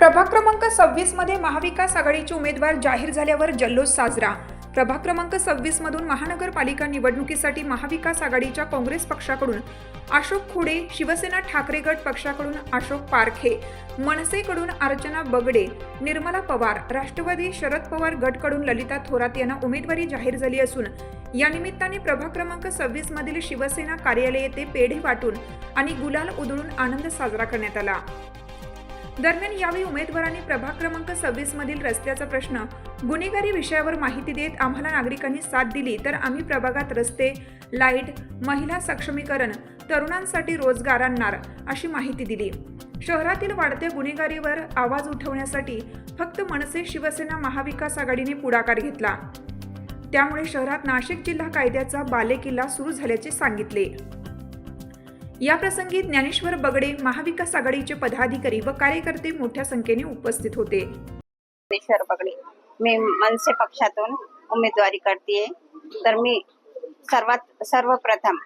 प्रभाग क्रमांक सव्वीसमध्ये महाविकास आघाडीचे उमेदवार जाहीर झाल्यावर जल्लोष साजरा. प्रभाग क्रमांक सव्वीस मधून महानगरपालिका निवडणुकीसाठी महाविकास आघाडीच्या काँग्रेस पक्षाकडून अशोक खुडे शिवसेना ठाकरे गट पक्षाकडून अशोक पारखे मनसेकडून अर्चना बगडे निर्मला पवार राष्ट्रवादी शरद पवार गटकडून ललिता थोरात यांना उमेदवारी जाहीर झाली असून या निमित्ताने प्रभाग क्रमांक सव्वीस मधील शिवसेना कार्यालय येथे पेढे वाटून आणि गुलाल उधळून आनंद साजरा करण्यात आला. दरम्यान यावेळी उमेदवारांनी प्रभाग क्रमांक सव्वीस मधील रस्त्याचा प्रश्न गुन्हेगारी विषयावर माहिती देत आम्हाला नागरिकांनी साथ दिली तर आम्ही प्रभागात रस्ते लाइट महिला सक्षमीकरण तरुणांसाठी रोजगार आणणार अशी माहिती दिली. शहरातील वाढत्या गुन्हेगारीवर आवाज उठवण्यासाठी फक्त मनसे शिवसेना महाविकास आघाडीने पुढाकार घेतला. त्यामुळे शहरात नाशिक जिल्हा कायद्याचा बालेकिल्ला सुरू झाल्याचे सांगितले. या प्रसंगी ज्ञानेश्वर बगडे महाविकास आघाडीचे पदाधिकारी व कार्यकर्ते मोठ्या संख्येने उपस्थित होते. ज्ञानेश्वर बगडे मी मनसे पक्षातून उमेदवारी करते तर मी सर्वात सर्वप्रथम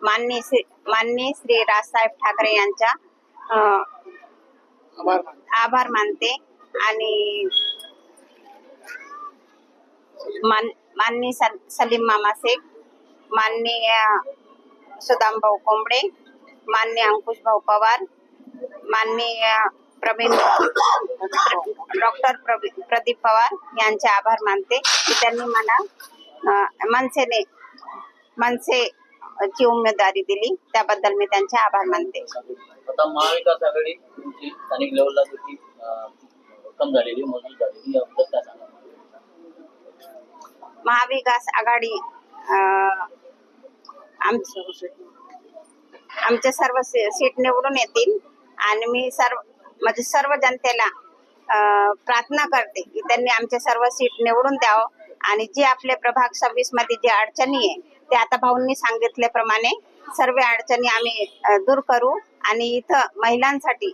माननीय श्री माननीय श्री राजसाहेब ठाकरे यांच्या अं, आभार मानते आणि मान माननीय सल- सलीम मामा शेख माननीय सुदाम भाऊ कोंबडे माननीय अंकुश भाऊ पवार माननीय प्रवीण डॉक्टर प्रदीप पवार यांचे आभार मानते. की त्यांनी मला मनसेने मनसे ची उमेदवारी दिली. त्याबद्दल मी त्यांचे आभार मानते. आता महाविकास आघाडी तुमची स्थानिक लेवलला देखील अं, रक्कम झालेली मंजूर झालेली याबद्दल काय सांगा महाविकास आघाडी आमची आमचे सर्व सी- सीट निवडून येतील. आणि मी सर्व म्हणजे सर्व जनतेला प्रार्थना करते की त्यांनी आमचे सर्व सीट निवडून द्यावं. आणि जे आपले प्रभाग सव्वीसमध्ये जे अडचणी आहे ते आता भाऊंनी सांगितल्याप्रमाणे सर्व अडचणी आम्ही दूर करू. आणि इथं महिलांसाठी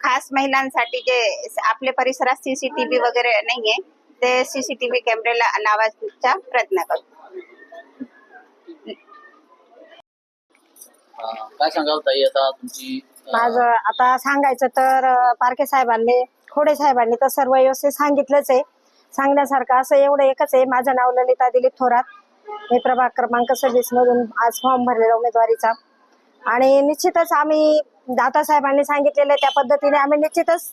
खास महिलांसाठी जे आपल्या परिसरात सीसीटीव्ही वगैरे नाहीये ते सीसीटीव्ही कॅमेरे लावायचा प्रयत्न करू काय सांगाल ताई? आता तुमची माझं आता सांगायचं तर अं, पारखे साहेबांनी खोडे साहेबांनी तर सर्व व्यवस्थित सांगितलंच आहे. सांगण्यासारखं असं एवढं एकच आहे. माझं नाव ललिता दिलीप थोरात. मी प्रभाग क्रमांक सव्वीस मधून आज फॉर्म भरलेला उमेदवारीचा. आणि निश्चितच आम्ही दाता साहेबांनी सांगितलेलं त्या पद्धतीने आम्ही निश्चितच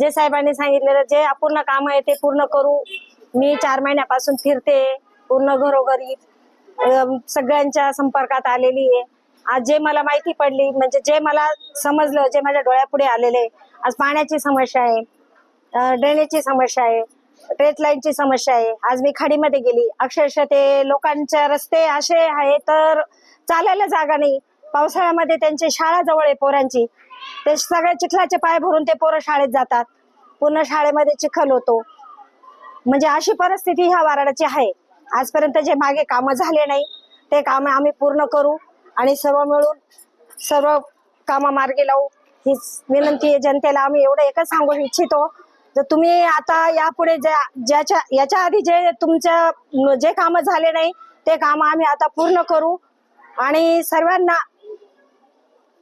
जे साहेबांनी सांगितलेलं जे अपूर्ण काम आहे ते पूर्ण करू. मी चार महिन्यापासून फिरते पूर्ण घरोघरी अं, सगळ्यांच्या संपर्कात आलेली आहे. आज जे मला माहिती पडली म्हणजे जे मला समजलं जे माझ्या डोळ्यापुढे आलेले आज पाण्याची समस्या आहे ड्रेनेजची समस्या आहे ट्रेट लाईनची समस्या आहे. आज मी खाडीमध्ये गेली. अक्षरशः ते लोकांच्या रस्ते असे आहे तर चालायला जागा नाही. पावसाळ्यामध्ये त्यांची शाळा जवळ आहे पोरांची. ते सगळे चिखलाचे पाय भरून ते पोरं शाळेत जातात. पूर्ण शाळेमध्ये चिखल होतो. म्हणजे अशी परिस्थिती ह्या वाराडाची आहे. आजपर्यंत जे मागे कामं झाले नाही ते काम आम्ही पूर्ण करू. आणि सर्व मिळून सर्व कामं मार्गी लावू हीच विनंती आहे जनतेला. आम्ही एवढं एकच सांगू इच्छितो. तर तुम्ही आता यापुढे ज्या ज्याच्या याच्या आधी जे तुमच्या जे कामं झाले नाही ते काम आम्ही आता पूर्ण करू. आणि सर्वांना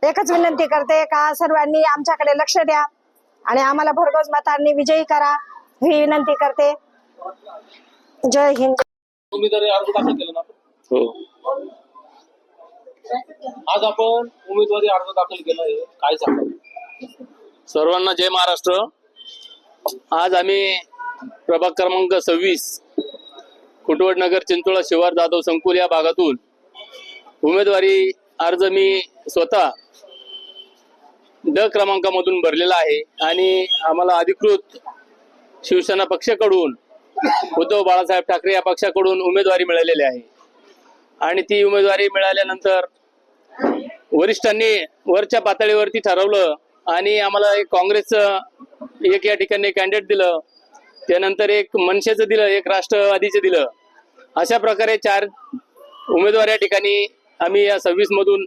एकच विनंती करते का सर्वांनी आमच्याकडे लक्ष द्या आणि आम्हाला भरघोस मतांनी विजयी करा ही विनंती करते. जय हिंद उमेदवारी अर्ज दाखल केला ना आपण? आज आपण उमेदवारी अर्ज दाखल केला आहे काय सांगा सर्वांना जय महाराष्ट्र. आज आम्ही प्रभाग क्रमांक सव्वीस कुटवड नगर चिंचोळा शिवार जाधव संकुल या भागातून उमेदवारी अर्ज मी स्वतः ड क्रमांकामधून भरलेला आहे आणि आम्हाला अधिकृत शिवसेना पक्षाकडून उद्धव बाळासाहेब ठाकरे या पक्षाकडून उमेदवारी मिळालेली आहे. आणि ती उमेदवारी मिळाल्यानंतर वरिष्ठांनी वरच्या पातळीवरती ठरवलं आणि आम्हाला एक काँग्रेसचं एक या ठिकाणी कॅन्डिडेट दिलं. त्यानंतर एक मनसेचं दिलं एक राष्ट्रवादीचं दिलं. अशा प्रकारे चार उमेदवार या ठिकाणी आम्ही या सव्वीस मधून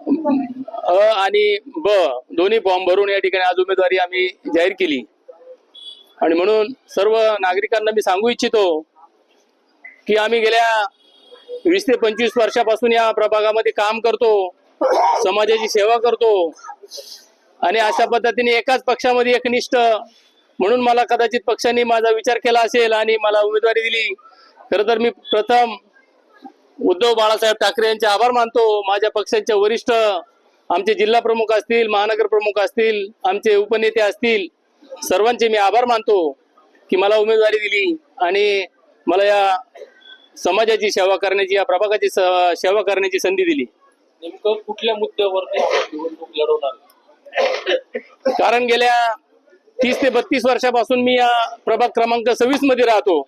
अ आणि ब दोन्ही फॉर्म भरून या ठिकाणी आज उमेदवारी आम्ही जाहीर केली. आणि म्हणून सर्व नागरिकांना मी सांगू इच्छितो की आम्ही गेल्या वीस ते पंचवीस वर्षापासून या प्रभागामध्ये काम करतो. समाजाची सेवा करतो. आणि अशा पद्धतीने एकाच पक्षामध्ये एकनिष्ठ. म्हणून मला कदाचित पक्षाने माझा विचार केला असेल आणि मला उमेदवारी दिली. खरं तर मी प्रथम उद्धव बाळासाहेब ठाकरे यांचे आभार मानतो. माझ्या पक्षाचे वरिष्ठ आमचे जिल्हा प्रमुख असतील महानगर प्रमुख असतील आमचे उपनेते असतील सर्वांचे मी आभार मानतो की मला उमेदवारी दिली आणि मला या समाजाची सेवा करण्याची या प्रभागाची सेवा करण्याची संधी दिली. नेमकं कुठल्या निवडणूक लढवणार कारण गेल्या तीस ते बत्तीस वर्षापासून मी या प्रभाग क्रमांक सव्वीसमध्ये राहतो.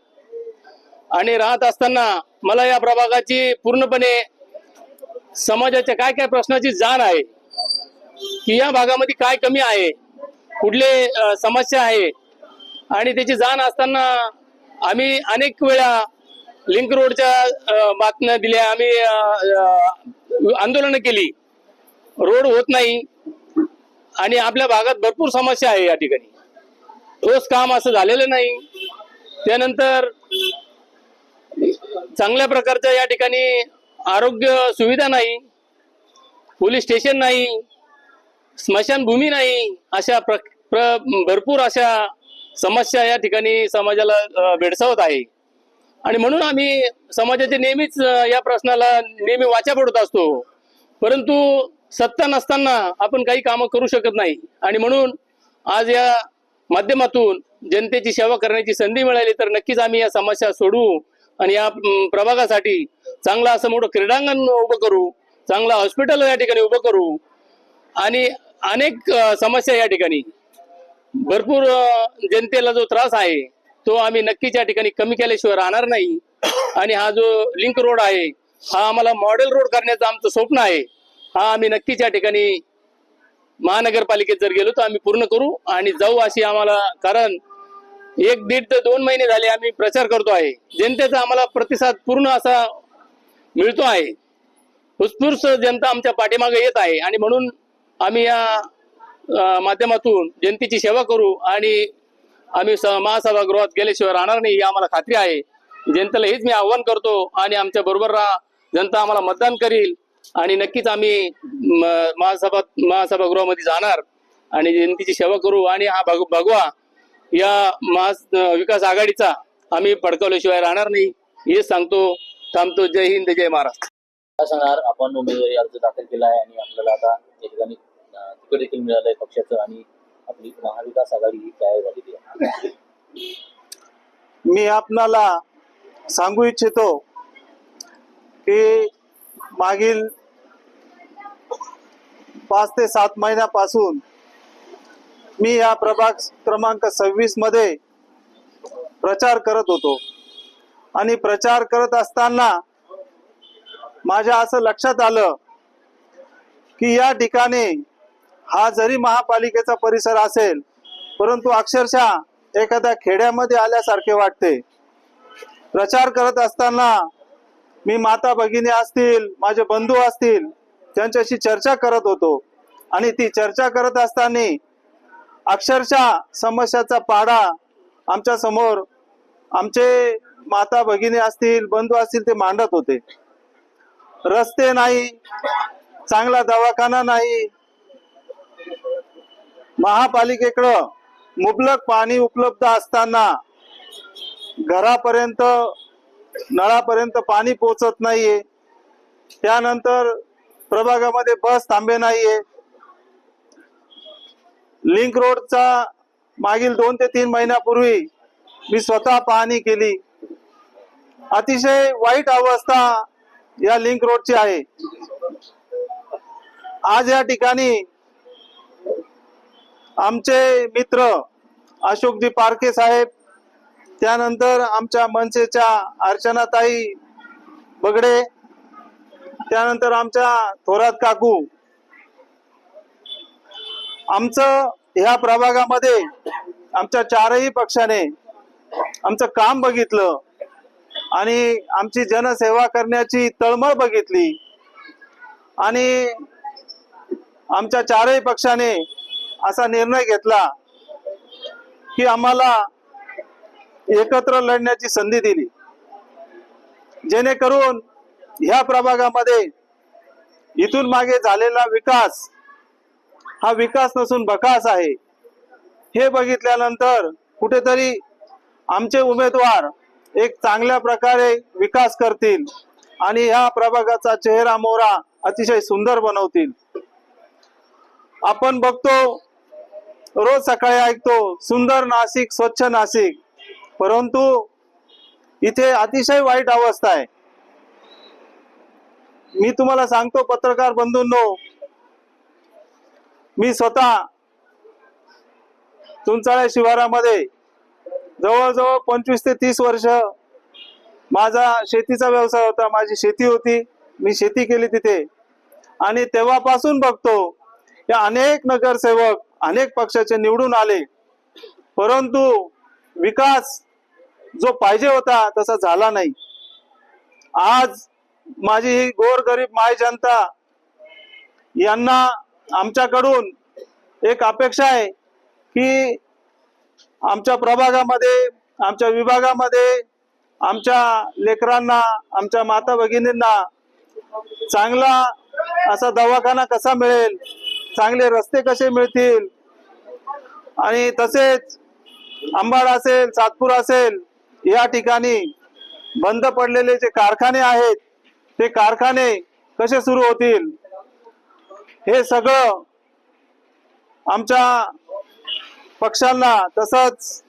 आणि राहत असताना मला या प्रभागाची पूर्णपणे समाजाच्या काय काय प्रश्नाची जाण आहे की या भागामध्ये काय कमी आहे कुठले समस्या आहे आणि त्याची जाण असताना आम्ही अनेक वेळा लिंक रोडच्या बातम्या दिल्या. आम्ही आंदोलनं केली. रोड होत नाही. आणि आपल्या भागात भरपूर समस्या आहे या ठिकाणी. ठोस काम असं झालेलं नाही. त्यानंतर चांगल्या प्रकारच्या या ठिकाणी आरोग्य सुविधा नाही. पोलीस स्टेशन नाही. स्मशानभूमी नाही. अशा प्र, प्र भरपूर अशा समस्या या ठिकाणी समाजाला भेडसावत आहे. आणि म्हणून आम्ही समाजाचे नेहमीच या प्रश्नाला नेहमी वाचा पडत असतो. परंतु सत्ता नसताना आपण काही कामं करू शकत नाही. आणि म्हणून आज या माध्यमातून जनतेची सेवा करण्याची संधी मिळाली तर नक्कीच आम्ही या समस्या सोडवू आणि या प्रभागासाठी चांगलं असं मोठं क्रीडांगण उभं करू चांगलं हॉस्पिटल या ठिकाणी उभं करू आणि अनेक समस्या या ठिकाणी. भरपूर जनतेला जो त्रास आहे तो आम्ही नक्कीच या ठिकाणी कमी केल्याशिवाय राहणार नाही. आणि हा जो लिंक रोड आहे हा आम्हाला मॉडेल रोड करण्याचं आमचं स्वप्न आहे. हा आम्ही नक्कीच या ठिकाणी महानगरपालिकेत जर गेलो तर आम्ही पूर्ण करू आणि जाऊ अशी आम्हाला कारण एक दीड ते दोन महिने झाले आम्ही प्रचार करतो आहे. जनतेचा आम्हाला प्रतिसाद पूर्ण असा मिळतो आहे. उत्स्फूर्त जनता आमच्या पाठीमागे येत आहे आणि म्हणून आम्ही या माध्यमातून जनतेची सेवा करू आणि आम्ही महासभागृहात गेल्याशिवाय राहणार नाही ही आम्हाला खात्री आहे. जनतेला हेच मी आव्हान करतो आणि आमच्या बरोबर राहा. जनता आम्हाला मतदान करील आणि नक्कीच आम्ही महासभा महासभागृहामध्ये जाणार आणि जनतेची सेवा करू आणि हा भग भगवा या महा विकास आघाडीचा आम्ही फडकवल्याशिवाय राहणार नाही हेच सांगतो. थांबतो. जय हिंद जय महाराष्ट्र. काय सांगणार? आपण उमेदवारी अर्ज दाखल केला आहे आणि आपल्याला आता या ठिकाणी तिकीट देखील मिळालंय पक्षाचं आणि आपली महाविकास आघाडी ही तयार झालेली आहे मी आपणाला सांगू इच्छितो की मागील पाच ते सात महिन्यापासून मी या प्रभाग क्रमांक सव्वीसमध्ये प्रचार करत होतो. आणि प्रचार करत असताना माझ्या असं लक्षात आलं की या ठिकाणी हा जरी महापालिकेचा परिसर असेल परंतु अक्षरशः एखाद्या खेड्यामध्ये आल्यासारखे वाटते. प्रचार करत असताना मी माता भगिनी असतील माझे बंधू असतील त्यांच्याशी चर्चा करत होतो. आणि ती चर्चा करत असताना अक्षरशः समस्याचा पाडा आमच्यासमोर आमचे माता भगिनी असतील बंधू असतील ते मांडत होते. रस्ते नाही चांगला दवाखाना नाही महापालिकेकडं मुबलक पाणी उपलब्ध असताना घरापर्यंत नळापर्यंत पाणी पोचत नाहीये. त्यानंतर प्रभागामध्ये बस थांबे नाहीये. लिंक रोडचा मागील दोन ते तीन महिन्यापूर्वी मी स्वतः पाहणी केली. अतिशय वाईट अवस्था या लिंक रोडची आहे. आज या ठिकाणी आमचे मित्र अशोकजी पारखे साहेब त्यानंतर आमच्या मनसेच्या अर्चनाताई बगडे त्यानंतर आमच्या थोरात काकू. आमचं ह्या प्रभागामध्ये आमच्या चारही पक्षाने आमचं काम बघितलं आणि आमची जनसेवा करण्याची तळमळ बघितली. आणि आमच्या चारही पक्षाने असा निर्णय घेतला की आम्हाला एकत्र लढण्याची संधी दिली. जेणेकरून ह्या प्रभागामध्ये इथून मागे झालेला विकास हा विकास नसून बकास आहे. हे बघितल्यानंतर कुठेतरी आमचे उमेदवार एक चांगल्या प्रकारे विकास करतील आणि ह्या प्रभागाचा चेहरा मोहरा अतिशय सुंदर बनवतील. आपण बघतो रोज सकाळी ऐकतो सुंदर नाशिक स्वच्छ नाशिक. परंतु इथे अतिशय वाईट अवस्था आहे. मी तुम्हाला सांगतो पत्रकार बंधूंनो मी स्वतः तुमचाळ्या शिवारामध्ये जवळजवळ पंचवीस ते तीस वर्ष माझा शेतीचा व्यवसाय होता माझी शेती होती मी शेती केली तिथे. आणि तेव्हापासून बघतो या अनेक नगरसेवक अनेक पक्षाचे निवडून आले. परंतु विकास जो पाहिजे होता तसा झाला नाही. आज माझी ही गोरगरीब माय जनता यांना आमच्याकडून एक अपेक्षा आहे की आमच्या प्रभागामध्ये आमच्या विभागामध्ये आमच्या लेकरांना आमच्या माता भगिनींना चांगला असा दवाखाना कसा मिळेल? चांगले रस्ते कसे मिळतील? आणि तसेच अंबाड असेल सातपूर असेल या ठिकाणी बंद पडलेले जे कारखाने आहेत ते कारखाने कसे सुरू होतील? हे सगळं आमच्या पक्षांना तसंच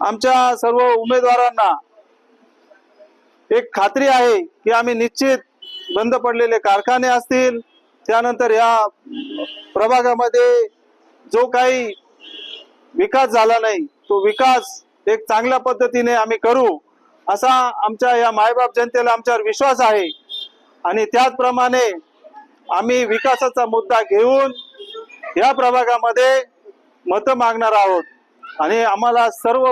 आमच्या सर्व उमेदवारांना एक खात्री आहे की आम्ही निश्चित बंद पडलेले कारखाने असतील त्यानंतर या प्रभागामध्ये जो काही विकास झाला नाही तो विकास एक चांगल्या पद्धतीने आम्ही करू असा आमच्या या मायबाप जनतेला आमच्यावर विश्वास आहे. आणि त्याचप्रमाणे आम्ही विकासाचा मुद्दा घेऊन या प्रभागामध्ये मत मागणार आहोत. आणि आम्हाला सर्व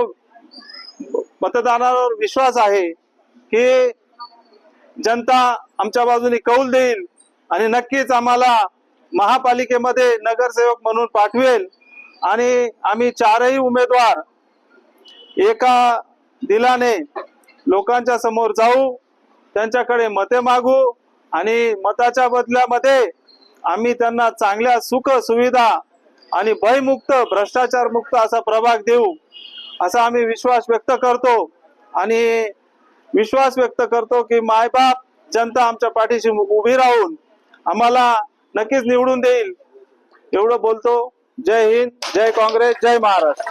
मतदानावर विश्वास आहे की जनता आमच्या बाजूने कौल देईल आणि नक्कीच आम्हाला महापालिकेमध्ये नगरसेवक म्हणून पाठवेल. आणि आम्ही चारही उमेदवार एका दिलाने लोकांच्या समोर जाऊ त्यांच्याकडे मते मागू आणि मताच्या बदल्यामध्ये आम्ही त्यांना चांगल्या सुख सुविधा आणि भयमुक्त भ्रष्टाचार मुक्त असा प्रभाग देऊ असा आम्ही विश्वास व्यक्त करतो. आणि विश्वास व्यक्त करतो की मायबाप जनता आमच्या पाठीशी उभी राहून आम्हाला नक्कीच निवडून देईल. एवढं बोलतो. जय हिंद जय काँग्रेस जय महाराष्ट्र.